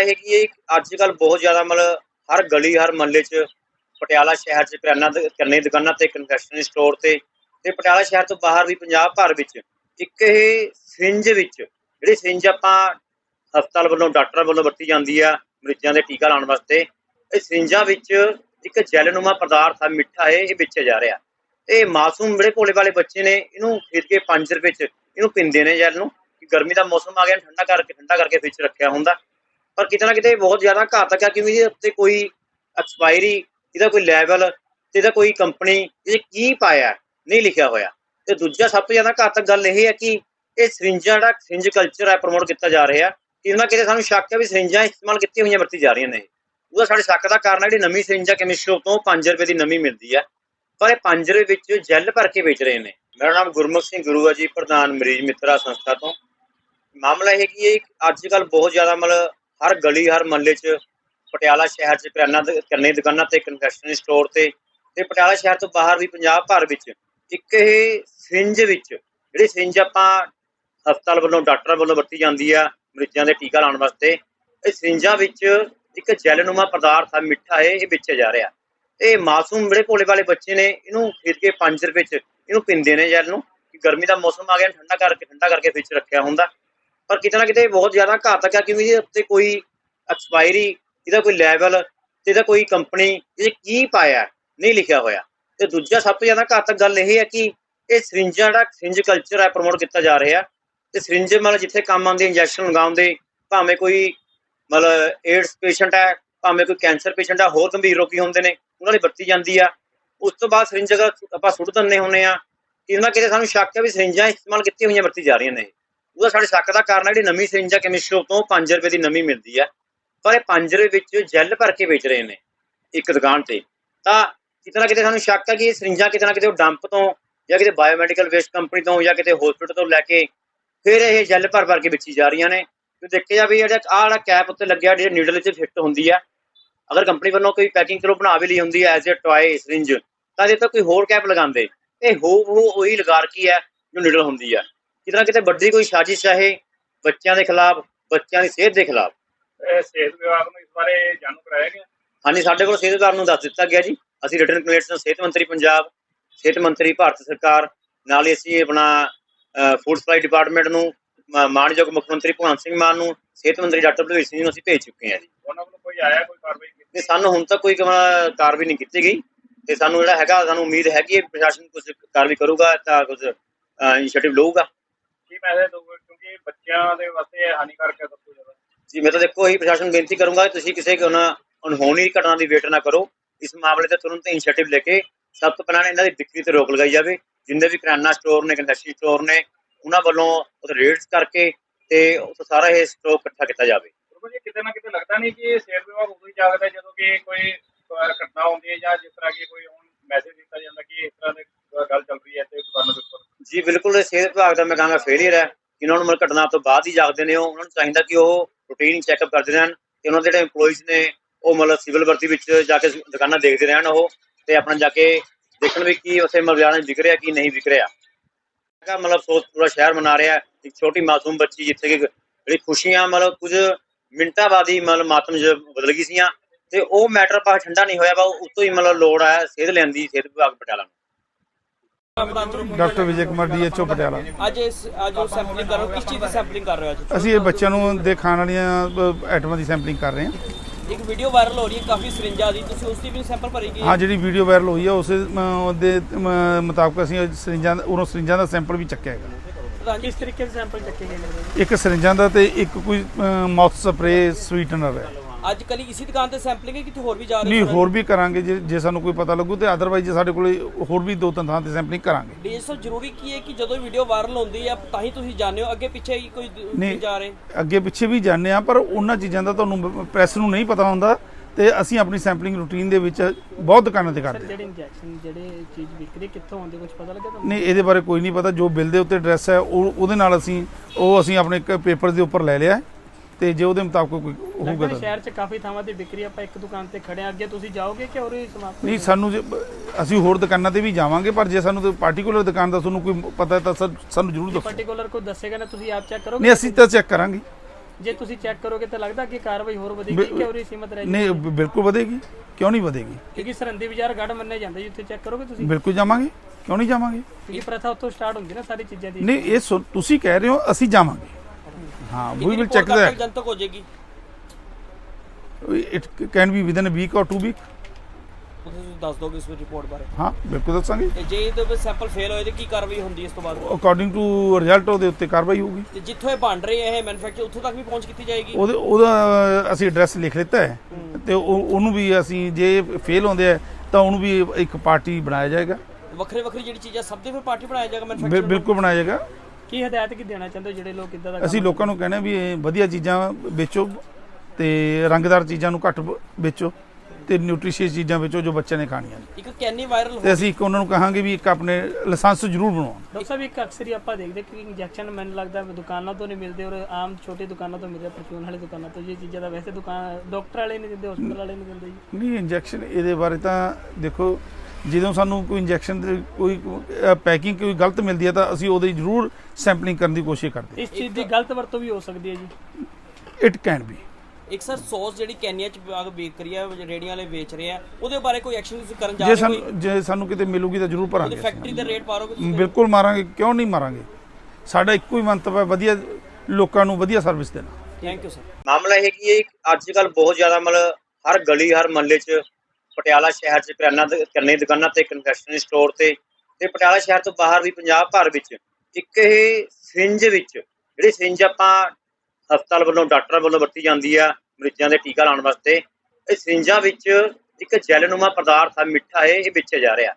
ਮਾਮਲਾ ਇਹ ਅੱਜ ਕੱਲ ਬਹੁਤ ਜ਼ਿਆਦਾ ਮਤਲਬ ਹਰ ਗਲੀ, ਹਰ ਮਹੱਲੇ 'ਚ ਪਟਿਆਲਾ ਸ਼ਹਿਰ 'ਚ ਕਰਿਆਨਾ ਦ- ਦੁਕਾਨਾਂ ਤੇ ਕਨਫੈਕਸ਼ਨਰੀ ਸਟੋਰ ਤੇ ਤੇ ਪਟਿਆਲਾ ਸ਼ਹਿਰ ਤੋਂ ਬਾਹਰ ਵੀ ਪੰਜਾਬ ਭਰ ਵਿੱਚ ਇੱਕ ਇਹ ਸਿੰਜ ਵਿੱਚ, ਜਿਹੜੀ ਸਿੰਜ ਆਪਾਂ ਹਸਪਤਾਲ ਵੱਲੋਂ, ਡਾਕਟਰ ਵੱਲੋਂ ਵਰਤੀ ਜਾਂਦੀ ਆ ਮਰੀਜ਼ਾਂ ਦੇ ਟੀਕਾ ਲਾਉਣ ਵਾਸਤੇ, ਇਹ ਸਿੰਜਾਂ ਵਿੱਚ ਇੱਕ ਜੈਲਨੁਮਾ ਪਦਾਰਥ ਆ, ਮਿੱਠਾ ਇਹ ਵੇਚਿਆ ਜਾ ਰਿਹਾ। ਇਹ ਮਾਸੂਮ ਜਿਹੜੇ ਭੋਲੇ ਵਾਲੇ ਬੱਚੇ ਨੇ, ਇਹਨੂੰ ਖਰੀਦ ਕੇ 5 ਰੁਪਏ 'ਚ ਇਹਨੂੰ ਪੀਂਦੇ ਨੇ ਜੈਲ ਨੂੰ, ਕਿ ਗਰਮੀ ਦਾ ਮੌਸਮ ਆ ਗਿਆ, ਠੰਡਾ ਕਰਕੇ ਠੰਡਾ ਕਰਕੇ ਫ੍ਰਿਜ ਰੱਖਿਆ ਹੁੰਦਾ। ਪਰ ਕਿਤੇ ਨਾ ਕਿਤੇ ਬਹੁਤ ਜ਼ਿਆਦਾ ਘਾਤਕ ਹੈ ਕਿਉਂਕਿ ਇਹਦੇ ਉੱਤੇ ਕੋਈ ਐਕਸਪਾਇਰੀ ਇਹਦਾ ਕੋਈ ਲੈਵਲ ਤੇ ਇਹਦਾ ਕੋਈ ਕੰਪਨੀ ਇਹ ਕੀ ਪਾਇਆ ਨਹੀਂ ਲਿਖਿਆ ਹੋਇਆ। ਤੇ ਦੂਜਾ ਸਭ ਤੋਂ ਜ਼ਿਆਦਾ ਘਾਤਕ ਗੱਲ ਇਹ ਹੈ ਕਿ ਇਹ ਸਰਿੰਜਾਂ ਜਿਹੜਾ ਸਰਿੰਜ ਕਲਚਰ ਹੈ ਪ੍ਰਮੋਟ ਕੀਤਾ ਜਾ ਰਿਹਾ। ਕਿਤੇ ਨਾ ਕਿਤੇ ਸਾਨੂੰ ਸ਼ੱਕ ਹੈ ਵੀ ਸਰਿੰਜਾਂ ਇਸਤੇਮਾਲ ਕੀਤੀਆਂ ਹੋਈਆਂ ਵਰਤੀ ਜਾ ਰਹੀਆਂ ਨੇ। ਉਹਦਾ ਸਾਡੇ ਸ਼ੱਕ ਦਾ ਕਾਰਨ ਹੈ, ਜਿਹੜੀ ਨਵੀਂ ਸਰਿੰਜਾਂ ਕੈਮਿਸਟ ਸ਼ੋਪ ਤੋਂ 5 ਰੁਪਏ ਦੀ ਨਵੀਂ ਮਿਲਦੀ ਹੈ। ਪਰ ਇਹ 5 ਰੁਪਏ ਵਿੱਚ ਜੈਲ ਭਰ ਕੇ ਵੇਚ ਰਹੇ ਨੇ। ਮੇਰਾ ਨਾਮ ਗੁਰਮੁਖ ਸਿੰਘ ਗੁਰੂ ਹੈ ਜੀ, ਪ੍ਰਧਾਨ ਮਰੀਜ਼ ਮਿੱਤਰਾ ਸੰਸਥਾ ਤੋਂ। ਮਾਮਲਾ ਇਹ ਕਿ ਇਹ ਅੱਜ ਕੱਲ ਬਹੁਤ ਜ਼ਿਆਦਾ ਮਤਲਬ ਹਰ ਗਲੀ, ਹਰ ਮਹੱਲੇ 'ਚ ਪਟਿਆਲਾ ਸ਼ਹਿਰ 'ਚ ਕਰਿਆਨਾ ਦ- ਕਰਿਆਨੇ ਦੁਕਾਨਾਂ ਤੇ ਕਨਫੈਕਸ਼ਨਰੀ ਸਟੋਰ ਤੇ ਤੇ ਪਟਿਆਲਾ ਸ਼ਹਿਰ ਤੋਂ ਬਾਹਰ ਵੀ ਪੰਜਾਬ ਭਰ ਵਿੱਚ ਇੱਕ ਇਹ ਸਿੰਜ ਵਿੱਚ, ਜਿਹੜੀ ਸਿੰਜ ਆਪਾਂ ਹਸਪਤਾਲ ਵੱਲੋਂ, ਡਾਕਟਰਾਂ ਵੱਲੋਂ ਵਰਤੀ ਜਾਂਦੀ ਆ, ਮਰੀਜ਼ਾਂ ਦੇ ਟੀਕਾ ਲਾਉਣ ਵਾਸਤੇ, ਇਹ ਸਿੰਜਾਂ ਵਿੱਚ ਇੱਕ ਜੈਲਨੁਮਾ ਪਦਾਰਥ ਆ, ਮਿੱਠਾ ਹੈ ਇਹ ਵੇਚਿਆ ਜਾ ਰਿਹਾ। ਇਹ ਮਾਸੂਮ ਜਿਹੜੇ ਭੋਲੇ ਵਾਲੇ ਬੱਚੇ ਨੇ, ਇਹਨੂੰ ਖਰੀਦ ਕੇ 5 ਰੁਪਏ 'ਚ ਇਹਨੂੰ ਪੀਂਦੇ ਨੇ ਜੈਲ ਨੂੰ, ਕਿ ਗਰਮੀ ਦਾ ਮੌਸਮ ਆ ਗਿਆ, ਠੰਡਾ ਕਰਕੇ ਠੰਡਾ ਕਰਕੇ ਫ੍ਰਿਜ ਰੱਖਿਆ ਹੁੰਦਾ। ਪਰ ਕਿਤੇ ਨਾ ਕਿਤੇ ਬਹੁਤ ਜ਼ਿਆਦਾ ਘਾਤਕ ਹੈ ਕਿਉਂਕਿ ਇਹਦੇ ਉੱਤੇ ਕੋਈ ਐਕਸਪਾਇਰੀ ਇਹਦਾ ਕੋਈ ਲੈਵਲ ਤੇ ਇਹਦਾ ਕੋਈ ਕੰਪਨੀ ਇਹ ਕੀ ਪਾਇਆ, ਨਹੀਂ ਲਿਖਿਆ ਹੋਇਆ। ਤੇ ਦੂਜਾ ਸਭ ਤੋਂ ਜ਼ਿਆਦਾ ਘਾਤਕ ਗੱਲ ਇਹ ਹੈ ਕਿ ਇਹ ਸਰਿੰਜਾਂ ਜਿਹੜਾ ਸਰਿੰਜ ਕਲਚਰ ਹੈ ਪ੍ਰਮੋਟ ਕੀਤਾ ਜਾ ਰਿਹਾ। ਤੇ ਸਰਿੰਜ ਮਤਲਬ ਜਿੱਥੇ ਕੰਮ ਆਉਂਦੇ ਇੰਜੈਕਸ਼ਨ ਲਗਾਉਂਦੇ, ਭਾਵੇਂ ਕੋਈ ਮਤਲਬ ਏਡਸ ਪੇਸ਼ੈਂਟ ਹੈ, ਭਾਵੇਂ ਕੋਈ ਕੈਂਸਰ ਪੇਸ਼ੈਂਟ ਹੈ ਹੋਰ ਗੰਭੀਰ ਰੋਗੀ ਹੁੰਦੇ ਨੇ, ਉਹਨਾਂ ਲਈ ਵਰਤੀ ਜਾਂਦੀ ਆ। ਉਸ ਤੋਂ ਬਾਅਦ ਸਰਿੰਜ ਅਗਰ ਆਪਾਂ ਸੁੱਟ ਦਿੰਦੇ ਹੁੰਨੇ ਆ ਕਿਤੇ ਨਾ ਕਿਤੇ ਸਾਨੂੰ ਸ਼ੱਕ ਹੈ ਵੀ ਸਰਿੰਜਾਂ ਇਸਤੇਮਾਲ ਕੀਤੀਆਂ ਹੋਈਆਂ ਵਰਤੀ ਜਾ ਰਹੀਆਂ ਨੇ ਉਹਦਾ ਸਾਡੇ ਸ਼ੱਕ ਦਾ ਕਾਰਨ ਹੈ ਜਿਹੜੀ ਨਵੀਂ ਸਰਿੰਜਾਂ ਕੈਮਿਸਟ ਸ਼ੋਪ ਤੋਂ 5 ਰੁਪਏ ਦੀ ਨਵੀਂ ਮਿਲਦੀ ਹੈ ਪਰ ਇਹ 5 ਰੁਪਏ ਵਿੱਚ ਜੈਲ ਭਰ ਕੇ ਵੇਚ ਰਹੇ ਨੇ ਇੱਕ ਦੁਕਾਨ ਤੇ। ਤਾਂ ਕਿਤੇ ਨਾ ਕਿਤੇ ਸਾਨੂੰ ਸ਼ੱਕ ਹੈ ਕਿ ਇਹ ਸਰਿੰਜਾਂ ਕਿਤੇ ਨਾ ਕਿਤੇ ਉਹ ਡੰਪ ਤੋਂ ਜਾਂ ਕਿਤੇ ਬਾਇਓਮੈਡੀਕਲ ਵੇਸਟ ਕੰਪਨੀ ਤੋਂ ਜਾਂ ਕਿਤੇ ਹਸਪੀਟਲ ਤੋਂ ਲੈ ਕੇ ਫਿਰ ਇਹ ਜੈਲ ਭਰ ਭਰ ਕੇ ਵੇਚੀ ਜਾ ਰਹੀਆਂ ਨੇ। ਤੇ ਦੇਖਿਆ ਵੀ ਜਿਹੜਾ ਆਹ ਵਾਲਾ ਕੈਪ ਉੱਤੇ ਲੱਗਿਆ, ਜਿਹੜੇ ਨੀਡਲ ਚ ਫਿੱਟ ਹੁੰਦੀ ਆ, ਅਗਰ ਕੰਪਨੀ ਵੱਲੋਂ ਕੋਈ ਪੈਕਿੰਗ ਕਰੋ ਬਣਾ ਵੀ ਲਈ ਹੁੰਦੀ ਹੈ ਐਜ਼ ਅ ਟੋਏ ਸਰਿੰਜ ਤਾਂ ਇਹਦੇ ਤੇ ਕੋਈ ਹੋਰ ਕੈਪ ਲਗਾਉਂਦੇ। ਇਹ ਹੋ ਹੋ ਉਹੀ ਲਗਾ ਰਖੀ ਹੈ ਜੋ ਨੀਡਲ ਹੁੰਦੀ ਹੈ ਕਿਤੇ ਨਾ ਕਿਤੇ ਵੱਡੀ ਕੋਈ ਸਾਜ਼ਿਸ਼ ਹੈ ਬੱਚਿਆਂ ਦੇ ਖਿਲਾਫ ਬੱਚਿਆਂ ਦੀ ਸਿਹਤ ਦੇ ਖਿਲਾਫ? ਸਿਹਤ ਵਿਭਾਗ ਨੂੰ ਇਸ ਬਾਰੇ ਜਾਣੂ ਕਰਾਇਆ ਗਿਆ। ਹਾਂਜੀ ਸਾਡੇ ਕੋਲ ਸਿਹਤ ਵਿਭਾਗ ਨੂੰ ਦੱਸ ਦਿੱਤਾ ਗਿਆ ਜੀ। ਅਸੀਂ ਰਿਟਰਨ ਕਲੇਟਸ ਸਿਹਤ ਮੰਤਰੀ ਪੰਜਾਬ ਸਿਹਤ ਮੰਤਰੀ ਭਾਰਤ ਸਰਕਾਰ ਨਾਲ ਹੀ ਅਸੀਂ ਆਪਣਾ ਫੂਡ ਸਪਲਾਈ ਡਿਪਾਰਟਮੈਂਟ ਨੂੰ ਮ- ਮਾਣਯੋਗ ਮੁੱਖ ਮੰਤਰੀ ਭਗਵੰਤ ਸਿੰਘ ਮਾਨ ਨੂੰ ਸਿਹਤ ਮੰਤਰੀ ਡਾਕਟਰ ਬਲਵੀਰ ਸਿੰਘ ਨੂੰ ਅਸੀਂ ਭੇਜ ਚੁੱਕੇ ਹਾਂ ਜੀ। ਉਹਨਾਂ ਵੱਲੋਂ ਕੋਈ ਆਇਆ ਕੋਈ ਕਾਰਵਾਈ ਕੀਤੀ? ਤੇ ਸਾਨੂੰ ਹੁਣ ਤੱਕ ਕੋਈ ਕਾਰਵਾਈ ਨਹੀਂ ਕੀਤੀ ਗਈ। ਤੇ ਸਾਨੂੰ ਜਿਹੜਾ ਹੈਗਾ ਸਾਨੂੰ ਉਮੀਦ ਹੈਗੀ ਹੈ ਪ੍ਰਸ਼ਾਸਨ ਕੁਝ ਕਾਰਵਾਈ ਕਰੂਗਾ ਤਾਂ ਕੁਝ ਇਨੀਸ਼ੀਏਟਿਵ ਲਊਗਾ। ਕੀ ਮੈਸੇਜ ਦੋਗੇ? ਕਿਉਂਕਿ ਬੱਚਿਆਂ ਦੇ ਵਾਸਤੇ ਇਹ ਹਾਨੀਕਾਰਕ ਹੈ ਸਭ ਤੋਂ ਜ਼ਿਆਦਾ। ਜੀ ਮੈਂ ਤਾਂ ਦੇਖੋ ਇਹੀ ਪ੍ਰਸ਼ਾਸਨ ਬੇਨਤੀ ਕਰੂੰਗਾ ਕਿ ਤੁਸੀਂ ਕਿਸੇ ਉਹਨਾਂ ਅਣਹੋਣੀ ਘਟਨਾ ਦੀ ਵੇਟ ਨਾ ਕਰੋ। ਇਸ ਮਾਮਲੇ ਤੇ ਤੁਰੰਤ ਇਨੀਸ਼ੀਏਟਿਵ ਲੈ ਕੇ ਸਭ ਤੋਂ ਪਹਿਲਾਂ ਇਹਨਾਂ ਦੀ ਵਿਕਰੀ ਤੇ ਰੋਕ ਲਗਾਈ ਜਾਵੇ। ਜਿੰਦੇ ਵੀ ਕਰਿਆਨਾ ਸਟੋਰ ਨੇ ਕੰਡਕਸ਼ਨ ਸਟੋਰ ਨੇ ਉਹਨਾਂ ਵੱਲੋਂ ਉਹ ਰੇਡਸ ਕਰਕੇ ਤੇ ਉਹ ਸਾਰਾ ਇਹ ਸਟਾਕ ਇਕੱਠਾ ਕੀਤਾ ਜਾਵੇ। ਜੀ ਕਿਤੇ ਨਾ ਕਿਤੇ ਲੱਗਦਾ ਨਹੀਂ ਕਿ ਇਹ ਸਿਹਤ ਵਿਭਾਗ ਉਦੋਂ ਹੀ ਜਾਗਦਾ ਹੈ ਜਦੋਂ ਕਿ ਕੋਈ ਅਹ, ਘਟਨਾ ਹੁੰਦੀ ਹੈ ਜਾਂ ਜਿਸ ਤਰ੍ਹਾਂ ਕਿ ਕੋਈ ਹੁਣ ਮੈਸੇਜ ਦਿੱਤਾ ਜਾਂਦਾ ਕਿ ਇਸ ਤਰ੍ਹਾਂ ਦੀ ਅਹ, ਗੱਲ ਚੱਲ ਰਹੀ ਹੈ ਤੇ ਦੁਕਾਨਾਂ ਦੇ ਉੱਪਰ ਜੀ, ਬਿਲਕੁਲ ਸਿਹਤ ਵਿਭਾਗ ਦਾ ਮੈਂ ਕਹਾਂਗਾ ਫੇਲਿਅਰ ਹੈ। ਇਹਨਾਂ ਨੂੰ ਮਤਲਬ ਘਟਨਾ ਤੋਂ ਬਾਅਦ ਹੀ ਜਾਗਦੇ ਨੇ ਉਹ, ਉਹਨਾਂ ਨੂੰ ਚਾਹੀਦਾ ਕਿ ਉਹ ਰੂਟੀਨ ਚੈੱਕਅਪ ਕਰਦੇ ਰਹਿਣ ਤੇ ਉਹਨਾਂ ਦੇ ਜਿਹੜੇ EMPLOYEES ਨੇ, ਉਹ ਮਤਲਬ ਸਿਵਲ ਵਰਦੀ ਵਿੱਚ ਜਾ ਕੇ ਦੁਕਾਨਾਂ ਦੇਖਦੇ ਰਹਿਣ ਉਹ ਤੇ ਆਪਣਾ ਜਾ ਕੇ ਦੇਖਣ ਵੀ ਕੀ ਉੱਥੇ ਮਲਬਿਆਣਾ ਵਿਕ ਰਿਹਾ, ਕੀ ਨਹੀਂ ਵਿਕ ਰਿਹਾ। ਹੈਗਾ ਮਤਲਬ ਸੋਚ ਪੂਰਾ ਸ਼ਹਿਰ ਮਨਾ ਰਿਹਾ ਇੱਕ ਛੋਟੀ ਮਾਸੂਮ ਬੱਚੀ ਜਿੱਥੇ ਕਿ ਜਿਹੜੀ ਖੁਸ਼ੀਆਂ, ਮਤਲਬ ਕੁਝ ਮਿੰਟਾਂ ਬਾਅਦ ਹੀ ਮਤਲਬ ਮਾਤਮ ਜ ਬਦਲ ਗਈ ਸੀਆਂ ਤੇ ਉਹ ਮੈਟਰ ਪਾ ਠੰਡਾ ਨਹੀਂ ਹੋਇਆ ਵਾ ਉਤੋਂ ਹੀ ਮਤਲਬ ਲੋੜ ਹੈ ਸਿਹਤ ਲੈਣ ਦੀ, ਸਿਹਤ ਵਿਭਾਗ ਪਟਿਆਲਾ ਨੂੰ। Doctor Vijay Kumar DHO Patiala. ਅੱਜ ਇਸ ਅੱਜ ਉਹ ਸੈਂਪਲਿੰਗ ਕਰ ਰਹੇ ਹੋ। ਕਿਸ ਚੀਜ਼ ਦੀ ਸੈਂਪਲਿੰਗ ਕਰ ਰਹੇ ਹੋ ਅੱਜ? ਅਸੀਂ ਇਹ ਬੱਚਿਆਂ ਨੂੰ ਦੇ ਖਾਣ ਵਾਲੀਆਂ ਅ, ਆਈਟਮਾਂ ਦੀ ਸੈਂਪਲਿੰਗ ਕਰ ਰਹੇ ਹਾਂ। ਇੱਕ ਵੀਡੀਓ ਵਾਇਰਲ ਹੋ ਰਹੀ ਹੈ ਕਾਫੀ ਸਰਿੰਜਾਂ ਦੀ। ਤੁਸੀਂ ਉਸ ਦੀ ਵੀ ਸੈਂਪਲ ਭਰੀ ਗਈ ਹਾਂ ਜਿਹੜੀ ਵੀਡੀਓ ਵਾਇਰਲ ਹੋਈ ਹੈ ਉਸੇ ਅ, ਮੁਤਾਬਕ ਅਸੀਂ ਉਹ ਸਰਿੰਜਾਂ ਦਾ- ਉਰੋਂ ਸਰਿੰਜਾਂ ਦਾ ਸੈਂਪਲ ਵੀ ਚੱਕਿਆ ਹੈਗਾ। ਕਿਸ ਤਰੀਕੇ ਦੇ ਸੈਂਪਲ ਚੱਕੇ ਗਏ ਨੇ? ਇੱਕ ਸਰਿੰਜਾਂ ਦਾ ਤੇ ਇੱਕ ਕੋਈ ਮਾਊਥ ਸਪਰੇ ਸਵੀਟਨਰ ਹੈ। ਅੱਜ ਕੱਲ ਇਸੇ ਦੁਕਾਨ ਤੇ ਸੈਂਪਲਿੰਗ ਹੈ ਕਿਤੇ ਹੋਰ ਵੀ ਜਾ ਰਹੇ ਨਹੀਂ ਹੋਰ ਵੀ ਕਰਾਂਗੇ ਜੇ ਜੇ ਸਾਨੂੰ ਕੋਈ ਪਤਾ ਲੱਗੂ ਤੇ ਅਦਰਵਾਈਜ਼ ਸਾਡੇ ਕੋਲੇ ਹੋਰ ਵੀ ਦੋ ਤਿੰਨ ਥਾਂ ਤੇ ਸੈਂਪਲਿੰਗ ਕਰਾਂਗੇ। ਡੀਐਸਓ ਜ਼ਰੂਰੀ ਕੀ ਹੈ ਕਿ ਜਦੋਂ ਵੀਡੀਓ ਵਾਇਰਲ ਹੁੰਦੀ ਹੈ ਤਾਂ ਹੀ ਤੁਸੀਂ ਜਾਣਦੇ ਹੋ ਅੱਗੇ ਪਿੱਛੇ ਹੀ ਕੋਈ ਜਾ ਰਹੇ? ਅੱਗੇ ਪਿੱਛੇ ਵੀ ਜਾਂਦੇ ਆ ਪਰ ਉਹਨਾਂ ਚੀਜ਼ਾਂ ਦਾ ਤੁਹਾਨੂੰ ਪ੍ਰੈਸ ਨੂੰ ਨਹੀਂ ਪਤਾ ਹੁੰਦਾ ਤੇ ਅਸੀਂ ਆਪਣੀ ਸੈਂਪਲਿੰਗ ਰੂਟੀਨ ਦੇ ਵਿੱਚ ਬਹੁਤ ਦੁਕਾਨਾਂ ਤੇ ਕਰਦੇ ਹਾਂ। ਜਿਹੜੇ ਇੰਜੈਕਸ਼ਨ ਜਿਹੜੇ ਚੀਜ਼ ਵਿਕ ਰਹੀ ਕਿੱਥੋਂ ਆਉਂਦੇ ਕੁਝ ਪਤਾ ਲੱਗਿਆ ਤੁਹਾਨੂੰ? ਨਹੀਂ ਇਹਦੇ ਬਾਰੇ ਕੋਈ ਨਹੀਂ ਪਤਾ ਜੋ ਬਿੱਲ ਦੇ ਉੱਤੇ ਐਡਰੈਸ ਹੈ ਉਹ ਉਹਦੇ ਨਾਲ ਅਸੀਂ ਉਹ ਅਸੀਂ ਆਪਣੇ ਇੱਕ ਪੇਪਰ ਦੇ ਉੱਪਰ ਲੈ ਲਿਆ ਤੇ ਜੇ ਉਹਦੇ ਮੁਤਾਬਕ ਕੋਈ ਹੋਊਗਾ ਤਾਂ। ਸ਼ਹਿਰ 'ਚ ਕਾਫੀ ਥਾਵਾਂ ਤੇ ਵਿਕਰੀ ਆਪਾਂ ਇੱਕ ਦੁਕਾਨ ਤੇ ਖੜੇ ਹਾਂ ਅੱਗੇ ਤੁਸੀਂ ਜਾਓਗੇ ਕਿ ਹੋਰ ਹੀ ਸਮਾਪਤ ਨਹੀਂ ਸਾਨੂੰ ਅਸੀਂ ਹੋਰ ਦੁਕਾਨਾਂ ਤੇ ਵੀ ਜਾਵਾਂਗੇ ਪਰ ਜੇ ਸਾਨੂੰ ਪਾਰਟਿਕੂਲਰ ਦੁਕਾਨ ਦਾ ਤੁਹਾਨੂੰ ਕੋਈ ਪਤਾ ਹੈ ਤਾਂ ਸਾਨੂੰ ਜ਼ਰੂਰ ਦੱਸੋ। ਪਾਰਟਿਕੂਲਰ ਕੋਈ ਦੱਸੇਗਾ ਨਾ ਤੁਸੀਂ ਆਪ ਚੈੱਕ ਕਰੋਗੇ ਨਹੀਂ ਅਸੀਂ ਤਾਂ ਚੈੱਕ ਕਰਾਂਗੇ। ਜੇ ਤੁਸੀਂ ਚੈੱਕ ਕਰੋਗੇ ਤਾਂ ਲੱਗਦਾ ਕਿ ਕਾਰਵਾਈ ਹੋਰ ਵਧੇਗੀ ਕਿ ਹੋਰ ਸੀਮਤ ਰਹੇਗੀ? ਨਹੀਂ ਬਿਲਕੁਲ ਵਧੇਗੀ। ਕਿਉਂ ਨਹੀਂ ਵਧੇਗੀ? ਕਿਉਂਕਿ ਸਰਹੰਦੀ ਬਾਜ਼ਾਰ ਗੜ ਮੰਨੇ ਜਾਂਦੇ ਜਿੱਥੇ ਚੈੱਕ ਕਰੋਗੇ ਤੁਸੀਂ? ਬਿਲਕੁਲ ਜਾਵਾਂਗੇ। ਕਿਉਂ ਨਹੀਂ ਜਾਵਾਂਗੇ? ਕਿਉਂਕਿ ਪ੍ਰਥਾ ਉੱਥੋਂ ਸਟਾਰਟ ਹੁੰਦੀ ਨਾ ਸਾਰੀ ਚੀਜ਼ਾਂ ਦੀ। ਨਹੀਂ ਇਹ ਤੁਸੀਂ ਕਹਿ ਰਹੇ ਹੋ ਅਸੀਂ ਜਾਵਾਂਗੇ। ਹਾਂ we will check the that ਜਨਤਕ ਹੋ ਜਾਏਗੀ। It can be within a week or 2 week ਤੁਸੀਂ ਦੱਸ ਦੋਗੇ ਇਸ ਰਿਪੋਰਟ ਬਾਰੇ। ਹਾਂ ਬਿਲਕੁਲ ਦੱਸਾਂਗੇ। ਤੇ ਜੇ ਇਹਦੇ ਵਿੱਚ ਸੈਂਪਲ ਫੇਲ ਹੋਏ ਤੇ ਕੀ ਕਾਰਵਾਈ ਹੁੰਦੀ ਇਸ ਤੋਂ ਬਾਅਦ? ਅਕੋਰਡਿੰਗ ਟੂ ਰਿਜ਼ਲਟ ਉਹਦੇ ਉੱਤੇ ਕਾਰਵਾਈ ਹੋਊਗੀ। ਤੇ ਜਿੱਥੋਂ ਇਹ ਬਣ ਰਹੇ ਇਹ ਮੈਨੂਫੈਕਚਰ ਉੱਥੋਂ ਤੱਕ ਵੀ ਪਹੁੰਚ ਕੀਤੀ ਜਾਏਗੀ? ਉਹਦੇ ਉਹਦਾ ਅਸੀਂ ਐਡਰੈਸ ਲਿਖ ਲਿੱਤਾ ਹੈ। ਤੇ ਉਹ- ਉਹਨੂੰ ਵੀ ਅਸੀਂ ਜੇ ਫੇਲ ਹੁੰਦੇ ਆ ਤਾਂ ਉਹਨੂੰ ਵੀ ਇੱਕ ਪਾਰਟੀ ਬਣਾਇਆ ਜਾਏਗਾ। ਵੱਖਰੇ ਵੱਖਰੀ ਜਿਹੜੀ ਚੀਜ਼ਾਂ ਸਭ ਦੇ ਫਿਰ ਪਾਰਟੀ ਬਣਾਇਆ ਜਾਏਗਾ ਬਿਲ- ਮੈਨੂਫੈਕਚਰ ਬਿਲਕੁਲ ਬਣਾਇਆ ਜਾਏਗਾ। ਕੀ ਹਦਾਇਤ ਕੀ ਦੇਣਾ ਚਾਹੁੰਦੇ ਹੋ ਜਿਹੜੇ ਲੋਕ ਇਦਾਂ ਦਾ ਅਸੀਂ ਲੋਕਾਂ ਨੂੰ ਕਹਿੰਦੇ ਵੀ ਇਹ ਵਧੀਆ ਚੀਜ਼ਾਂ ਵੇਚੋ ਤੇ ਰੰਗਦਾਰ ਚੀਜ਼ਾਂ ਨੂੰ ਘੱਟ ਵੇਚੋ ਤੇ ਨਿਊਟ੍ਰੀਸ਼ੀਅਸ ਚੀਜ਼ਾਂ ਵੇਚੋ ਜੋ ਬੱਚਿਆਂ ਨੇ ਖਾਣੀਆਂ ਨੇ। ਇੱਕ ਕੈਨੀ ਵਾਇਰਲ ਤੇ ਅਸੀਂ ਇੱਕ ਉਹਨਾਂ ਨੂੰ ਕਹਾਂਗੇ ਵੀ ਇੱਕ ਆਪਣੇ ਲਾਇਸੈਂਸ ਜ਼ਰੂਰ ਬਣਾਉਣ ਡਾਕਟਰ ਸਾਹਿਬ ਇੱਕ ਅਕਸਰ ਹੀ ਆਪਾਂ ਦੇਖਦੇ ਕਿ ਇੰਜੈਕਸ਼ਨ ਮੈਨੂੰ ਲੱਗਦਾ ਦੁਕਾਨਾਂ ਤੋਂ ਨਹੀਂ ਮਿਲਦੇ ਔਰ ਆਮ ਛੋਟੀ ਦੁਕਾਨਾਂ ਤੋਂ ਮਿਲਦੇ ਪਰਚੂਨ ਵਾਲੀ ਦੁਕਾਨਾਂ ਤੋਂ। ਇਹ ਚੀਜ਼ਾਂ ਦਾ ਵੈਸੇ ਦੁਕਾਨ ਡਾਕਟਰ ਵਾਲੇ ਨਹੀਂ ਦਿੰਦੇ ਹਸਪਤਾਲ ਵਾਲੇ ਨਹੀਂ ਦਿੰਦੇ ਜੀ। ਨਹੀਂ ਇੰਜੈਕਸ਼ਨ ਇਹਦੇ ਬਾਰੇ ਤਾਂ ਦੇਖੋ ਜਦੋਂ ਸਾਨੂੰ ਕੋਈ ਇੰਜੈਕਸ਼ਨ ਦੀ ਕੋਈ ਪੈਕਿੰਗ ਕੋਈ ਗਲਤ ਮਿਲਦੀ ਹੈ ਤਾਂ ਅਸੀਂ ਉਹਦੀ ਜ਼ਰੂਰ ਸੈਂਪਲਿੰਗ ਕਰਨ ਦੀ ਕੋਸ਼ਿਸ਼ ਕਰਦੇ ਇਸ ਚੀਜ਼ ਦੀ ਗਲਤ ਵਰਤੋਂ ਵੀ ਹੋ ਸਕਦੀ ਹੈ ਜੀ। ਇਟ ਕੈਨ ਬੀ ਇੱਕ ਸਰ ਸੌਸ ਜਿਹੜੀ ਕੈਨੀਆਂ ਚ ਆ ਵੇਚ ਰਹੀ ਹੈ ਰੇੜੀਆਂ ਵਾਲੇ ਵੇਚ ਰਹੇ ਆ ਉਹਦੇ ਬਾਰੇ ਕੋਈ ਐਕਸ਼ਨ ਤੁਸੀਂ ਕਰਨ ਜਾ ਜੇ ਰਹੇ ਹੋ ਕੋਈ? ਸਾਨੂੰ ਜੇ ਸਾਨੂੰ ਕਿਤੇ ਮਿਲੂਗੀ ਤਾਂ ਜ਼ਰੂਰ ਭਰਾਂਗੇ ਫੈਕਟਰੀ ਦਾ ਰੇਟ ਪਾਰੋਗੇ ਬਿਲਕੁਲ ਮਾਰਾਂਗੇ ਕਿਉਂ ਨਹੀਂ ਮਾਰਾਂਗੇ? ਸਾਡਾ ਇੱਕੋ ਹੀ ਮੰਤਵ ਹੈ ਵਧੀਆ ਲੋਕਾਂ ਨੂੰ ਵਧੀਆ ਸਰਵਿਸ ਦੇਣਾ। ਥੈਂਕ ਯੂ ਸਰ ਮਾਮਲਾ ਇਹ ਕੀ ਹੈ ਅੱਜ ਕੱਲ ਬਹੁਤ ਜ਼ਿਆਦਾ ਮਤਲਬ ਹਰ ਗਲੀ ਹਰ ਮਹੱਲੇ 'ਚ ਪਟਿਆਲਾ ਸ਼ਹਿਰ 'ਚ ਕਰਿਆਨਾ ਦ- ਦੁਕਾਨਾਂ ਤੇ ਕਨਫੈਕਸ਼ਨਰੀ ਸਟੋਰ ਤੇ ਤੇ ਪਟਿਆਲਾ ਸ਼ਹਿਰ ਤੋਂ ਬਾਹਰ ਵੀ ਪੰਜਾਬ ਭਰ ਵਿੱਚ ਇੱਕ ਇਹ ਸਿੰਜ ਵਿੱਚ, ਜਿਹੜੀ ਸਿੰਜ ਆਪਾਂ ਹਸਪਤਾਲ ਵੱਲੋਂ, ਡਾਕਟਰਾਂ ਵੱਲੋਂ ਵਰਤੀ ਜਾਂਦੀ ਆ ਮਰੀਜ਼ਾਂ ਦੇ ਟੀਕਾ ਲਾਉਣ ਵਾਸਤੇ, ਇਹ ਸਿੰਜਾਂ ਵਿੱਚ ਇੱਕ ਜੈਲਨੁਮਾ ਪਦਾਰਥ ਆ, ਮਿੱਠਾ ਹੈ ਇਹ ਵੇਚਿਆ ਜਾ ਰਿਹਾ।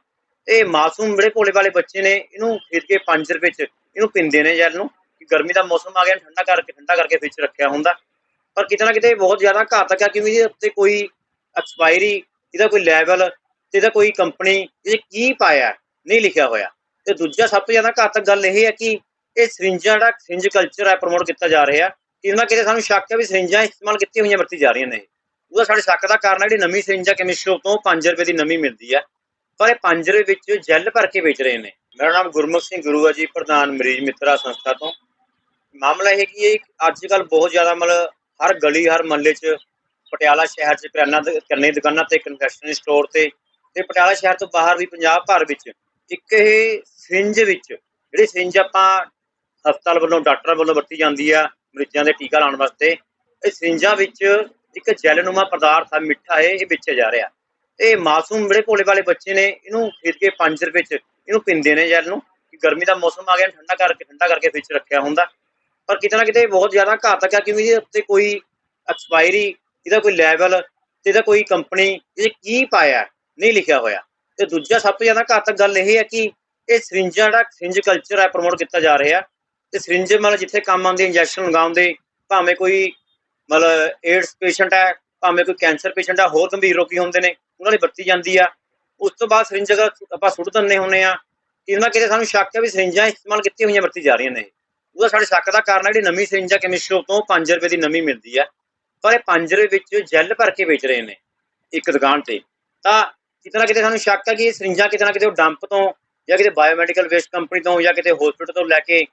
ਇਹ ਮਾਸੂਮ ਜਿਹੜੇ ਭੋਲੇ ਵਾਲੇ ਬੱਚੇ ਨੇ, ਇਹਨੂੰ ਖਰੀਦ ਕੇ 5 ਰੁਪਏ 'ਚ ਇਹਨੂੰ ਪੀਂਦੇ ਨੇ ਜੈਲ ਨੂੰ। ਕਿ ਗਰਮੀ ਦਾ ਮੌਸਮ ਆ ਗਿਆ, ਠੰਡਾ ਕਰਕੇ ਠੰਡਾ ਕਰਕੇ ਵਿੱਚ ਰੱਖਿਆ ਹੁੰਦਾ। ਪਰ ਕਿਤੇ ਨਾ ਕਿਤੇ ਬਹੁਤ ਜ਼ਿਆਦਾ ਘਾਤਕ ਹੈ ਕਿਉਂਕਿ ਇਹਦੇ ਉੱਤੇ ਕੋਈ ਐਕਸਪਾਇਰੀ ਇਹਦਾ ਕੋਈ ਲੈਵਲ ਤੇ ਇਹਦਾ ਕੋਈ ਕੰਪਨੀ ਇਹ ਕੀ ਪਾਇਆ, ਨਹੀਂ ਲਿਖਿਆ ਹੋਇਆ। ਤੇ ਦੂਜਾ ਸਭ ਤੋਂ ਜ਼ਿਆਦਾ ਘਾਤਕ ਗੱਲ ਇਹ ਹੈ ਕਿ ਇਹ ਸਰਿੰਜਾਂ ਜਿਹੜਾ ਸਰਿੰਜ ਕਲਚਰ ਹੈ ਪ੍ਰਮੋਟ ਕੀਤਾ ਜਾ ਰਿਹਾ। ਕਿਤੇ ਕਿਤੇ ਸਾਨੂੰ ਸ਼ੱਕ ਹੈ ਵੀ ਸਰਿੰਜਾਂ ਇਸਤੇਮਾਲ ਕੀਤੀਆਂ ਹੋਈਆਂ ਵਰਤੀ ਜਾ ਰਹੀਆਂ ਨੇ। ਉਹਦਾ ਸਾਡੇ ਸ਼ੱਕ ਦਾ ਕਾਰਨ ਹੈ, ਜਿਹੜੀ ਨਵੀਂ ਸਰਿੰਜਾਂ ਕੈਮਿਸਟ ਸ਼ੋਪ ਤੋਂ 5 ਰੁਪਏ ਦੀ ਨਵੀਂ ਮਿਲਦੀ ਹੈ। ਪਰ ਇਹ 5 ਰੁਪਏ ਵਿੱਚ ਜੈਲ ਭਰ ਕੇ ਵੇਚ ਰਹੇ ਨੇ। ਮੇਰਾ ਨਾਮ ਗੁਰਮੁਖ ਸਿੰਘ ਗੁਰੂ ਹੈ ਜੀ, ਪ੍ਰਧਾਨ ਮਰੀਜ਼ ਮਿੱਤਰਾ ਸੰਸਥਾ ਤੋਂ। ਮਾਮਲਾ ਇਹ ਕਿ ਹੈ ਅੱਜ ਕੱਲ ਬਹੁਤ ਜ਼ਿਆਦਾ ਮਤਲਬ ਹਰ ਗਲੀ, ਹਰ ਮਹੱਲੇ 'ਚ ਪਟਿਆਲਾ ਸ਼ਹਿਰ 'ਚ ਕਰਿਆਨਾ ਦ- ਦੁਕਾਨਾਂ ਤੇ ਕਨਫੈਕਸ਼ਨਰੀ ਸਟੋਰ ਤੇ ਤੇ ਪਟਿਆਲਾ ਸ਼ਹਿਰ ਤੋਂ ਬਾਹਰ ਵੀ ਪੰਜਾਬ ਭਰ ਵਿੱਚ ਇੱਕ ਇਹ ਸਿੰਜ ਵਿੱਚ, ਜਿਹੜੀ ਸਿੰਜ ਆਪਾਂ ਹਸਪਤਾਲ ਵੱਲੋਂ, ਡਾਕਟਰਾਂ ਵੱਲੋਂ ਵਰਤੀ ਜਾਂਦੀ ਆ ਮਰੀਜ਼ਾਂ ਦੇ ਟੀਕਾ ਲਾਉਣ ਵਾਸਤੇ, ਇਹ ਸਿੰਜਾਂ ਵਿੱਚ ਇੱਕ ਜੈਲਨੁਮਾ ਪਦਾਰਥ ਆ, ਮਿੱਠਾ ਹੈ ਇਹ ਵੇਚਿਆ ਜਾ ਰਿਹਾ। ਇਹ ਮਾਸੂਮ ਜਿਹੜੇ ਭੋਲੇ ਵਾਲੇ ਬੱਚੇ ਨੇ, ਇਹਨੂੰ ਖਰੀਦ ਕੇ 5 ਰੁਪਏ 'ਚ ਇਹਨੂੰ ਪੀਂਦੇ ਨੇ ਜੈਲ ਨੂੰ, ਕਿ ਗਰਮੀ ਦਾ ਮੌਸਮ ਆ ਗਿਆ, ਠੰਡਾ ਕਰਕੇ ਠੰਡਾ ਕਰਕੇ ਵਿੱਚ ਰੱਖਿਆ ਹੁੰਦਾ। ਪਰ ਕਿਤੇ ਨਾ ਕਿਤੇ ਬਹੁਤ ਜ਼ਿਆਦਾ ਘਾਤਕ ਹੈ ਕਿਉਂਕਿ ਇਹਦੇ ਉੱਤੇ ਕੋਈ ਐਕਸਪਾਇਰੀ ਇਹਦਾ ਕੋਈ ਲੈਵਲ ਤੇ ਇਹਦਾ ਕੋਈ ਕੰਪਨੀ ਇਹ ਕੀ ਪਾਇਆ, ਨਹੀਂ ਲਿਖਿਆ ਹੋਇਆ। ਤੇ ਦੂਜਾ ਸਭ ਤੋਂ ਜ਼ਿਆਦਾ ਘਾਤਕ ਗੱਲ ਇਹ ਹੈ ਕਿ ਇਹ ਸਰਿੰਜਾਂ ਜਿਹੜਾ ਸਰਿੰਜ ਕਲਚਰ ਹੈ ਪ੍ਰਮੋਟ ਕੀਤਾ ਜਾ ਰਿਹਾ। ਤੇ ਸਰਿੰਜ ਮਤਲਬ ਜਿੱਥੇ ਕੰਮ ਆਉਂਦੇ ਇੰਜੈਕਸ਼ਨ ਲਗਾਉਂਦੇ, ਭਾਵੇਂ ਕੋਈ ਮਤਲਬ ਏਡਸ ਪੇਸ਼ੈਂਟ ਹੈ, ਭਾਵੇਂ ਕੋਈ ਕੈਂਸਰ ਪੇਸ਼ੈਂਟ ਹੈ, ਹੋਰ ਗੰਭੀਰ ਰੋਗੀ ਹੁੰਦੇ ਨੇ, ਉਹਨਾਂ ਲਈ ਵਰਤੀ ਜਾਂਦੀ ਆ। ਉਸ ਤੋਂ ਬਾਅਦ ਸਰਿੰਜ ਅਗਰ ਆਪਾਂ ਸੁੱਟ ਦਿੰਦੇ ਹੁੰਨੇ ਆ ਕਿਤੇ ਨਾ ਕਿਤੇ ਸਾਨੂੰ ਸ਼ੱਕ ਹੈ ਵੀ ਸਰਿੰਜਾਂ ਇਸਤੇਮਾਲ ਕੀਤੀਆਂ ਹੋਈਆਂ ਵਰਤੀ ਜਾ ਰਹੀਆਂ ਨੇ। ਉਹਦਾ ਸਾਡੇ ਸ਼ੱਕ ਦਾ ਕਾਰਨ ਹੈ ਜਿਹੜੀ ਨਵੀਂ ਸਰਿੰਜਾਂ ਕੈਮਿਸਟ ਸ਼ੋਪ ਤੋਂ 5 ਰੁਪਏ ਦੀ ਨਵੀਂ ਮਿਲਦੀ ਆ। ਪਰ ਇਹ 5 ਰੁਪਏ ਵਿੱਚ ਜੈਲ ਭਰ ਕੇ ਵੇਚ ਰਹੇ ਨੇ ਇੱਕ ਦੁਕਾਨ ਤੇ, ਤਾਂ ਕਿਤੇ ਨਾ ਕਿਤੇ ਸਾਨੂੰ ਸ਼ੱਕ ਹੈ ਕਿ ਇਹ ਸਰਿੰਜਾਂ ਕਿਤੇ ਨਾ ਕਿਤੇ ਉਹ ਡੰਪ ਤੋਂ ਜਾਂ ਕਿਤੇ ਬਾਇਓਮੈਡੀਕਲ ਵੇਸਟ ਕੰਪਨੀ ਤੋਂ ਜਾਂ ਕਿਤੇ ਹਸਪੀਟਲ ਤੋਂ ਲੈ ਕੇ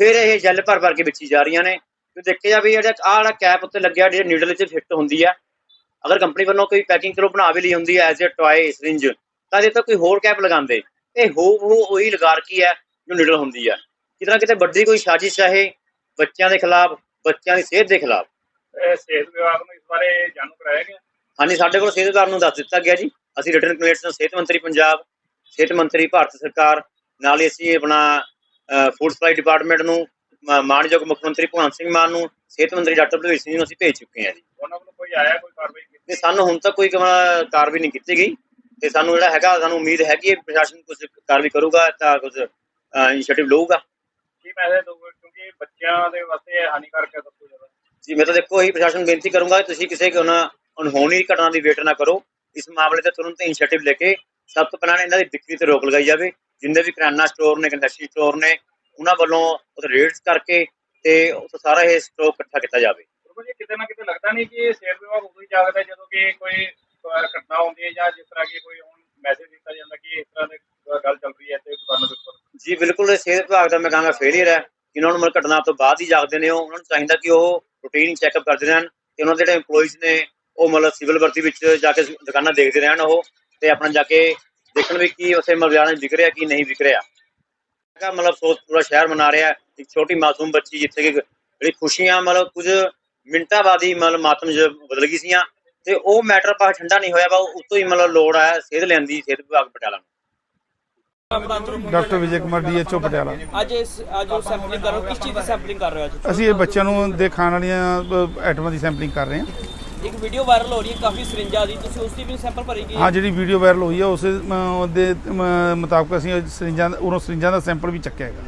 ਫਿਰ ਇਹ ਜੈਲ ਭਰ ਭਰ ਕੇ ਵੇਚੀ ਜਾ ਰਹੀਆਂ ਨੇ। ਤੇ ਦੇਖਿਆ ਜਾਵੇ ਜਿਹੜਾ ਆਹ ਵਾਲਾ ਕੈਪ ਉੱਤੇ ਲੱਗਿਆ, ਜਿਹੜੇ ਨੀਡਲ 'ਚ ਫਿੱਟ ਹੁੰਦੀ ਆ, ਅਗਰ ਕੰਪਨੀ ਵੱਲੋਂ ਕੋਈ ਪੈਕਿੰਗ ਕਰੋ ਬਣਾ ਵੀ ਲਈ ਹੁੰਦੀ ਹੈ ਐਜ਼ ਅ ਟੌਏ ਸਰਿੰਜ ਤਾਂ ਇਹ ਤਾਂ ਕੋਈ ਹੋਰ ਕੈਪ ਲਗਾਉਂਦੇ। ਇਹ ਹੋ ਉਹ ਉਹੀ ਲਗਾ ਰਖੀ ਹੈ ਜੋ ਨੀਡਲ ਹੁੰਦੀ ਆ। ਕਿਤੇ ਨਾ ਕਿਤੇ ਵੱਡੀ ਕੋਈ ਸਾਜ਼ਿਸ਼ ਹੈ ਬੱਚਿਆਂ ਦੇ ਖਿਲਾਫ, ਬੱਚਿਆਂ ਦੀ ਸਿਹਤ ਦੇ ਖਿਲਾਫ। ਸਿਹਤ ਵਿਭਾਗ ਨੂੰ ਇਸ ਬਾਰੇ ਜਾਣੂ ਕਰਾਇਆ ਗਿਆ। ਹਾਂਜੀ ਸਾਡੇ ਕੋਲ ਸਿਹਤ ਵਿਭਾਗ ਨੂੰ ਦੱਸ ਦਿੱਤਾ ਗਿਆ ਜੀ। ਅਸੀਂ ਰਿਟਰਨ ਕੰਪਲੇਂਟਸ ਨੂੰ ਸਿਹਤ ਮੰਤਰੀ ਪੰਜਾਬ ਸਿਹਤ ਮੰਤਰੀ ਭਾਰਤ ਸਰਕਾਰ ਨਾਲ ਹੀ ਅਸੀਂ ਆਪਣਾ ਫੂਡ ਸਪਲਾਈ ਡਿਪਾਰਟਮੈਂਟ ਨੂੰ ਮ- ਮਾਣਯੋਗ ਮੁੱਖ ਮੰਤਰੀ ਭਗਵੰਤ ਸਿੰਘ ਮਾਨ ਨੂੰ ਸਿਹਤ ਮੰਤਰੀ ਡਾਕਟਰ ਬਲਵੀਰ ਸਿੰਘ ਨੂੰ ਅਸੀਂ ਭੇਜ ਚੁੱਕੇ ਹਾਂ ਜੀ। ਉਹਨਾਂ ਵੱਲੋਂ ਕੋਈ ਆਇਆ ਕੋਈ ਕਾਰਵਾਈ ਕੀਤੀ? ਤੇ ਸਾਨੂੰ ਹੁਣ ਤੱਕ ਕੋਈ ਕਾਰਵਾਈ ਨਹੀਂ ਕੀਤੀ ਗਈ। ਤੇ ਸਾਨੂੰ ਜਿਹੜਾ ਹੈਗਾ ਸਾਨੂੰ ਉਮੀਦ ਹੈ ਕਿ ਪ੍ਰਸ਼ਾਸਨ ਕੁਝ ਕਾਰਵਾਈ ਕਰੂਗਾ ਤਾਂ ਕੁਝ ਇਨੀਸ਼ੀਏਟਿਵ ਲਊਗਾ। ਕੀ ਮੈਸੇਜ ਦੋਗੇ ਕਿਉਂਕਿ ਬੱਚਿਆਂ ਦੇ ਵਾਸਤੇ ਹਾਨੀਕਾਰਕ ਹੈ ਸਭ ਤੋਂ ਜ਼ਿਆਦਾ। ਜੀ ਮੈਂ ਤਾਂ ਦੇਖੋ ਇਹੀ ਪ੍ਰਸ਼ਾਸਨ ਬੇਨਤੀ ਕਰੂੰਗਾ ਕਿ ਤੁਸੀਂ ਕਿਸੇ ਕੋਨਾ ਅਣਹੋਣੀ ਘਟਨਾ ਦੀ ਵੇਟ ਨਾ ਕਰੋ। ਇਸ ਮਾਮਲੇ ਤੇ ਤੁਰੰਤ ਇਨੀਸ਼ੀਏਟਿਵ ਲੈ ਕੇ ਸਭ ਤੋਂ ਪਹਿਲਾਂ ਇਹਨਾਂ ਦੀ ਵਿਕਰੀ ਤੇ ਰੋਕ ਲਗਾਈ ਜਾਵੇ। ਜਿੰਨੇ ਵੀ ਕਰਿਆਨਾ ਸਟੋਰ ਨੇ ਕੰਡਕਸ਼ਨ ਸਟੋਰ ਨੇ ਉਹਨਾਂ ਵੱਲੋਂ ਉਹ ਰੇਡਸ ਕਰਕੇ ਤੇ ਉਹ ਸਾਰਾ ਇਹ ਸਟਾਕ ਇਕੱਠਾ ਕੀਤਾ ਜਾਵੇ। ਜੀ ਕਿਤੇ ਨਾ ਕਿਤੇ ਲੱਗਦਾ ਨਹੀਂ ਕਿ ਇਹ ਸਿਹਤ ਵਿਭਾਗ ਉਦੋਂ ਹੀ ਜਾਗਦਾ ਹੈ ਜਦੋਂ ਕਿ ਕੋਈ ਅਹ, ਘਟਨਾ ਹੁੰਦੀ ਹੈ ਜਾਂ ਜਿਸ ਤਰ੍ਹਾਂ ਕਿ ਕੋਈ ਹੁਣ ਮੈਸੇਜ ਦਿੱਤਾ ਜਾਂਦਾ ਕਿ ਇਸ ਤਰ੍ਹਾਂ ਦੀ ਅਹ, ਗੱਲ ਚੱਲ ਰਹੀ ਹੈ ਤੇ ਦੁਕਾਨਾਂ ਦੇ ਉੱਪਰ। ਜੀ ਬਿਲਕੁਲ ਇਹ ਸਿਹਤ ਵਿਭਾਗ ਦਾ ਮੈਂ ਕਹਾਂਗਾ ਫੇਲਿਅਰ ਹੈ। ਇਹਨਾਂ ਨੂੰ ਮਤਲਬ ਘਟਨਾ ਤੋਂ ਬਾਅਦ ਹੀ ਜਾਗਦੇ ਨੇ ਉਹ ਉਹਨਾਂ ਨੂੰ ਚਾਹੀਦਾ ਕਿ ਉਹ ਰੂਟੀਨ ਚੈੱਕਅਪ ਕਰਦੇ ਰਹਿਣ ਤੇ ਉਹਨਾਂ ਦੇ ਜਿਹੜੇ EMPLOYEES ਨੇ, ਉਹ ਮਤਲਬ ਸਿਵਲ ਵਰਦੀ ਵਿੱਚ ਜਾ ਕੇ ਦੁਕਾਨਾਂ ਦੇਖਦੇ ਰਹਿਣ ਉਹ ਤੇ ਆਪਣਾ ਜਾ ਕੇ ਦੇਖਣ ਵੀ ਕੀ ਉੱਥੇ ਮਰਜ਼ਾਨਾ ਵਿਕ ਰਿਹਾ, ਕੀ ਨਹੀਂ ਵਿਕ ਰਿਹਾ। ਹੈਗਾ ਮਤਲਬ ਸੋਚ ਪੂਰਾ ਸ਼ਹਿਰ ਮਨਾ ਰਿਹਾ, ਇੱਕ ਛੋਟੀ ਮਾਸੂਮ ਬੱਚੀ ਜਿੱਥੇ ਕਿ ਜਿਹੜੀ ਖੁਸ਼ੀਆਂ, ਮਤਲਬ ਕੁਝ ਮਿੰਟਾਂ ਬਾਅਦ ਹੀ ਮਤਲਬ ਮਾਤਮ ਜ ਬਦਲ ਗਈ ਸੀਆਂ ਤੇ ਉਹ ਮੈਟਰ ਪਾ ਠੰਡਾ ਨਹੀਂ ਹੋਇਆ ਵਾ ਉਤੋਂ ਹੀ ਮਤਲਬ ਲੋੜ ਆਇਆ, ਸਿਹਤ ਲੈਣ ਦੀ ਸਿਹਤ ਵਿਭਾਗ ਪਟਿਆਲਾ ਨੂੰ। Doctor Vijay Kumar DHO Patiala. ਅੱਜ ਇਸ ਅੱਜ ਉਹ ਸੈਂਪਲਿੰਗ ਕਰ ਰਹੇ ਹੋ? ਕਿਸ ਚੀਜ਼ ਦੀ ਸੈਂਪਲਿੰਗ ਕਰ ਰਹੇ ਹੋ ਅੱਜ? ਅਸੀਂ ਇਹ ਬੱਚਿਆਂ ਨੂੰ ਦੇ ਖਾਣ ਵਾਲੀਆਂ ਅ, ਆਈਟਮਾਂ ਦੀ ਸੈਂਪਲਿੰਗ ਕਰ ਰਹੇ ਹਾਂ। ਇੱਕ ਵੀਡੀਓ ਵਾਇਰਲ ਹੋ ਰਹੀ ਹੈ ਕਾਫੀ ਸਰਿੰਜਾਂ ਦੀ। ਤੁਸੀਂ ਉਸ ਦੀ ਵੀ ਸੈਂਪਲ ਭਰੀ ਗਈ ਹਾਂ ਜਿਹੜੀ ਵੀਡੀਓ ਵਾਇਰਲ ਹੋਈ ਹੈ ਉਸੇ ਦੇ ਮੁਤਾਬਕ ਅਸੀਂ ਉਹ ਸਰਿੰਜਾਂ ਉਰੋਂ ਸਰਿੰਜਾਂ ਦਾ ਸੈਂਪਲ ਵੀ ਚੱਕਿਆ ਹੈਗਾ।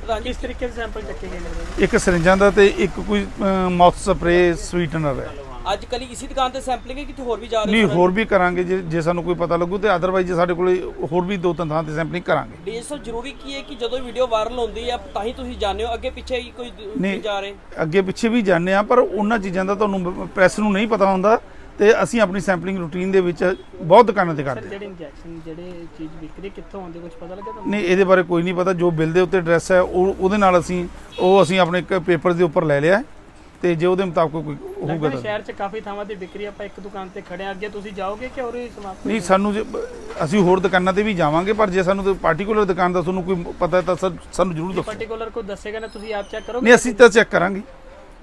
ਪ੍ਰਧਾਨ ਜੀ ਕਿਸ ਤਰੀਕੇ ਦੇ ਸੈਂਪਲ ਚੱਕੇ ਗਏ ਨੇ? ਇੱਕ ਸਰਿੰਜਾਂ ਦਾ ਤੇ ਇੱਕ ਕੋਈ ਮਾਊਥ ਸਪਰੇ ਸਵੀਟਨਰ ਹੈ। ਅੱਜ ਕੱਲੀ ਇਸੇ ਦੁਕਾਨ ਤੇ ਸੈਂਪਲਿੰਗ ਹੈ ਕਿਤੇ ਹੋਰ ਵੀ ਜਾ ਰਹੇ ਨਹੀਂ ਹੋਰ ਵੀ ਕਰਾਂਗੇ ਜੇ ਜੇ ਸਾਨੂੰ ਕੋਈ ਪਤਾ ਲੱਗੂ ਤੇ ਅਦਰਵਾਈਜ਼ ਸਾਡੇ ਕੋਲੇ ਹੋਰ ਵੀ ਦੋ ਤਿੰਨ ਥਾਂ ਤੇ ਸੈਂਪਲਿੰਗ ਕਰਾਂਗੇ। ਡੀਐਸਓ ਜ਼ਰੂਰੀ ਕੀ ਹੈ ਕਿ ਜਦੋਂ ਵੀਡੀਓ ਵਾਇਰਲ ਹੁੰਦੀ ਹੈ ਤਾਂ ਹੀ ਤੁਸੀਂ ਜਾਣਦੇ ਹੋ ਅੱਗੇ ਪਿੱਛੇ ਹੀ ਕੋਈ ਜਾ ਰਹੇ? ਅੱਗੇ ਪਿੱਛੇ ਵੀ ਜਾਂਦੇ ਆ ਪਰ ਉਹਨਾਂ ਚੀਜ਼ਾਂ ਦਾ ਤੁਹਾਨੂੰ ਪ੍ਰੈਸ ਨੂੰ ਨਹੀਂ ਪਤਾ ਹੁੰਦਾ ਤੇ ਅਸੀਂ ਆਪਣੀ ਸੈਂਪਲਿੰਗ ਰੂਟੀਨ ਦੇ ਵਿੱਚ ਬਹੁਤ ਦੁਕਾਨਾਂ ਤੇ ਕਰਦੇ ਹਾਂ। ਜਿਹੜੇ ਇੰਜੈਕਸ਼ਨ ਜਿਹੜੇ ਚੀਜ਼ ਵਿਕਰੀ ਕਿੱਥੋਂ ਆਉਂਦੇ ਕੁਝ ਪਤਾ ਲੱਗਿਆ ਤੁਹਾਨੂੰ? ਨਹੀਂ ਇਹਦੇ ਬਾਰੇ ਕੋਈ ਨਹੀਂ ਪਤਾ। ਜੋ ਬਿੱਲ ਦੇ ਉੱਤੇ ਐਡਰੈਸ ਹੈ ਉਹ ਉਹਦੇ ਨਾਲ ਅਸੀਂ ਉਹ ਅਸੀਂ ਆਪਣੇ ਇੱਕ ਪੇਪਰ ਦੇ ਉੱਪਰ ਲੈ ਲਿਆ ਤੇ ਜੇ ਉਹਦੇ ਮੁਤਾਬਕ ਕੋਈ ਹੋਊਗਾ ਲੱਗਦਾ ਤਾਂ। ਸ਼ਹਿਰ 'ਚ ਕਾਫੀ ਥਾਵਾਂ ਤੇ ਵਿਕਰੀ ਆਪਾਂ ਇੱਕ ਦੁਕਾਨ ਤੇ ਖੜੇ ਆ। ਅੱਗੇ ਤੁਸੀਂ ਜਾਓਗੇ ਕਿ ਹੋਰ ਹੀ ਸਮਾਪਤ ਨਹੀਂ ਸਾਨੂੰ ਜੇ ਅਸੀਂ ਹੋਰ ਦੁਕਾਨਾਂ ਤੇ ਵੀ ਜਾਵਾਂਗੇ ਪਰ ਜੇ ਸਾਨੂੰ ਪਾਰਟਿਕੂਲਰ ਦੁਕਾਨ ਦਾ ਤੁਹਾਨੂੰ ਕੋਈ ਪਤਾ ਹੈ ਤਾਂ ਸਰ ਸਾਨੂੰ ਜ਼ਰੂਰ ਦੱਸੋ। ਪਾਰਟਿਕੂਲਰ ਕੋਈ ਦੱਸੇਗਾ ਨਾ ਤੁਸੀਂ ਆਪ ਚੈੱਕ ਕਰੋਗੇ ਨਹੀਂ ਅਸੀਂ ਤਾਂ ਚੈੱਕ ਕਰਾਂਗੇ।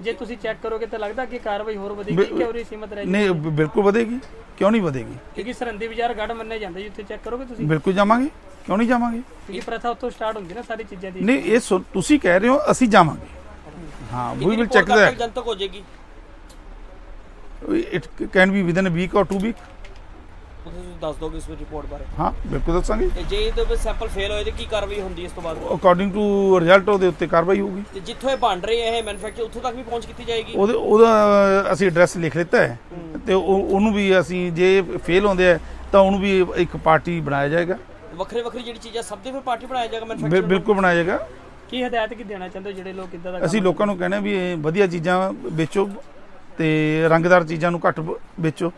ਜੇ ਤੁਸੀਂ ਚੈੱਕ ਕਰੋਗੇ ਤਾਂ ਲੱਗਦਾ ਕਿ ਕਾਰਵਾਈ ਹੋਰ ਵਧੇਗੀ ਕਿ ਹੋਰ ਹੀ ਸੀਮਤ ਰਹੇਗੀ ਨਹੀਂ ਬ- ਬਿਲਕੁਲ ਵਧੇਗੀ। ਕਿਉਂ ਨਹੀਂ ਵਧੇਗੀ? ਕਿਉਂਕਿ ਸਰੰਦੀ ਬਾਜ਼ਾਰ ਗੜ ਮੰਨੇ ਜਾਂਦੇ ਜੀ ਉੱਥੇ ਚੈੱਕ ਕਰੋਗੇ ਤੁਸੀਂ। ਬਿਲਕੁਲ ਜਾਵਾਂਗੇ। ਕਿਉਂ ਨਹੀਂ ਜਾਵਾਂਗੇ? ਕਿਉਂਕਿ ਪ੍ਰਥਾ ਉੱਥੋਂ ਸਟਾਰਟ ਹੁੰਦੀ ਨਾ ਸਾਰੀ ਚੀਜ਼ਾਂ ਦੀ। ਨਹੀਂ ਇਹ ਸੁਣ- ਤੁਸੀਂ ਕਹਿ ਰਹੇ ਹੋ ਅਸੀਂ ਜਾਵਾਂਗੇ। ਹਾਂ we will check the that ਜਨਤਕ ਹੋ ਜਾਏਗੀ। It can be within a week or 2 week ਤੁਸੀਂ ਦੱਸ ਦੋਗੇ ਇਸ ਰਿਪੋਰਟ ਬਾਰੇ। ਹਾਂ ਬਿਲਕੁਲ ਦੱਸਾਂਗੇ। ਤੇ ਜੇ ਇਹਦੇ ਵਿੱਚ ਸੈਂਪਲ ਫੇਲ ਹੋਏ ਤੇ ਕੀ ਕਾਰਵਾਈ ਹੁੰਦੀ ਇਸ ਤੋਂ ਬਾਅਦ? ਅਕੋਰਡਿੰਗ ਟੂ ਰਿਜ਼ਲਟ ਉਹਦੇ ਉੱਤੇ ਕਾਰਵਾਈ ਹੋਊਗੀ। ਤੇ ਜਿੱਥੋਂ ਇਹ ਬਣ ਰਹੇ ਇਹ ਮੈਨੂਫੈਕਚਰ ਉੱਥੋਂ ਤੱਕ ਵੀ ਪਹੁੰਚ ਕੀਤੀ ਜਾਏਗੀ? ਉਹਦੇ ਉਹਦਾ ਅਸੀਂ ਐਡਰੈਸ ਲਿਖ ਲਿੱਤਾ ਹੈ। ਤੇ ਉਹ- ਉਹਨੂੰ ਵੀ ਅਸੀਂ ਜੇ ਫੇਲ ਹੁੰਦੇ ਆ ਤਾਂ ਉਹਨੂੰ ਵੀ ਇੱਕ ਪਾਰਟੀ ਬਣਾਇਆ ਜਾਏਗਾ। ਵੱਖਰੇ ਵੱਖਰੀ ਜਿਹੜੀ ਚੀਜ਼ਾਂ ਸਭ ਦੇ ਫਿਰ ਪਾਰਟੀ ਬਣਾਇਆ ਜਾਏਗਾ ਮੈਨੂਫੈਕਚਰ ਬਿਲਕੁਲ ਬਣਾਇਆ ਜਾਏਗਾ। ਕੀ ਹਦਾਇਤ ਕੀ ਦੇਣਾ ਚਾਹੁੰਦੇ ਹੋ ਜਿਹੜੇ ਲੋਕ ਇਦਾਂ ਦਾ ਅਸੀਂ ਲੋਕਾਂ ਨੂੰ ਕਹਿੰਦੇ ਵੀ ਇਹ ਵਧੀਆ ਚੀਜ਼ਾਂ ਵੇਚੋ ਤੇ ਰੰਗਦਾਰ ਚੀਜ਼ਾਂ ਨੂੰ ਘੱਟ ਵੇਚੋ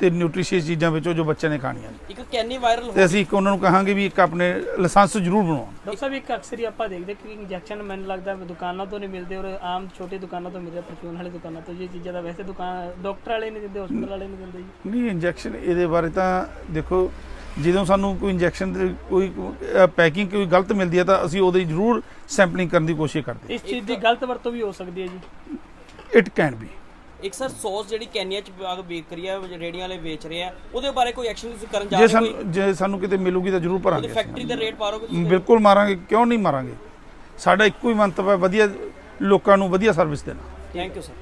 ਤੇ ਨਿਊਟ੍ਰੀਸ਼ੀਅਸ ਚੀਜ਼ਾਂ ਵੇਚੋ ਜੋ ਬੱਚਿਆਂ ਨੇ ਖਾਣੀਆਂ ਨੇ। ਇੱਕ ਕੈਨੀ ਵਾਇਰਲ ਤੇ ਅਸੀਂ ਇੱਕ ਉਹਨਾਂ ਨੂੰ ਕਹਾਂਗੇ ਵੀ ਇੱਕ ਆਪਣੇ ਲਾਇਸੈਂਸ ਜ਼ਰੂਰ ਬਣਾਉਣ ਡਾਕਟਰ ਸਾਹਿਬ ਇੱਕ ਅਕਸਰ ਹੀ ਆਪਾਂ ਦੇਖਦੇ ਕਿ ਇੰਜੈਕਸ਼ਨ ਮੈਨੂੰ ਲੱਗਦਾ ਦੁਕਾਨਾਂ ਤੋਂ ਨਹੀਂ ਮਿਲਦੇ ਔਰ ਆਮ ਛੋਟੀ ਦੁਕਾਨਾਂ ਤੋਂ ਮਿਲਦੇ ਪਰਚੂਨ ਵਾਲੀ ਦੁਕਾਨਾਂ ਤੋਂ। ਇਹ ਚੀਜ਼ਾਂ ਦਾ ਵੈਸੇ ਦੁਕਾਨ ਡਾਕਟਰ ਵਾਲੇ ਨਹੀਂ ਦਿੰਦੇ ਹਸਪਤਾਲ ਵਾਲੇ ਨਹੀਂ ਦਿੰਦੇ ਜੀ। ਨਹੀਂ ਇੰਜੈਕਸ਼ਨ ਇਹਦੇ ਬਾਰੇ ਤਾਂ ਦੇਖੋ ਜਦੋਂ ਸਾਨੂੰ ਕੋਈ ਇੰਜੈਕਸ਼ਨ ਦੀ ਕੋਈ ਪੈਕਿੰਗ ਕੋਈ ਗਲਤ ਮਿਲਦੀ ਹੈ ਤਾਂ ਅਸੀਂ ਉਹਦੀ ਜ਼ਰੂਰ ਸੈਂਪਲਿੰਗ ਕਰਨ ਦੀ ਕੋਸ਼ਿਸ਼ ਕਰਦੇ ਇਸ ਚੀਜ਼ ਦੀ ਗਲਤ ਵਰਤੋਂ ਵੀ ਹੋ ਸਕਦੀ ਹੈ ਜੀ। ਇਟ ਕੈਨ ਬੀ ਇੱਕ ਸਰ ਸੌਸ ਜਿਹੜੀ ਕੈਨੀਆਂ ਚ ਰਹੀ ਹੈ ਰੇੜੀਆਂ ਵਾਲੇ ਵੇਚ ਰਹੇ ਆ ਉਹਦੇ ਬਾਰੇ ਕੋਈ ਐਕਸ਼ਨ ਤੁਸੀਂ ਕਰਨ ਜਾ ਜੇ ਰਹੇ ਹੋ ਜੇ ਸਾਨੂੰ ਕਿਤੇ ਮਿਲੂਗੀ ਤਾਂ ਜ਼ਰੂਰ ਭਰਾਂਗੇ ਫੈਕਟਰੀ ਤੇ ਰੇਟ ਪਾਰੋਗੇ ਬਿਲਕੁਲ ਮਾਰਾਂਗੇ ਕਿਉਂ ਨਹੀਂ ਮਾਰਾਂਗੇ? ਸਾਡਾ ਇੱਕੋ ਹੀ ਮੰਤਵ ਹੈ ਵਧੀਆ ਲੋਕਾਂ ਨੂੰ ਵਧੀਆ ਸਰਵਿਸ ਦੇਣਾ। Thank you sir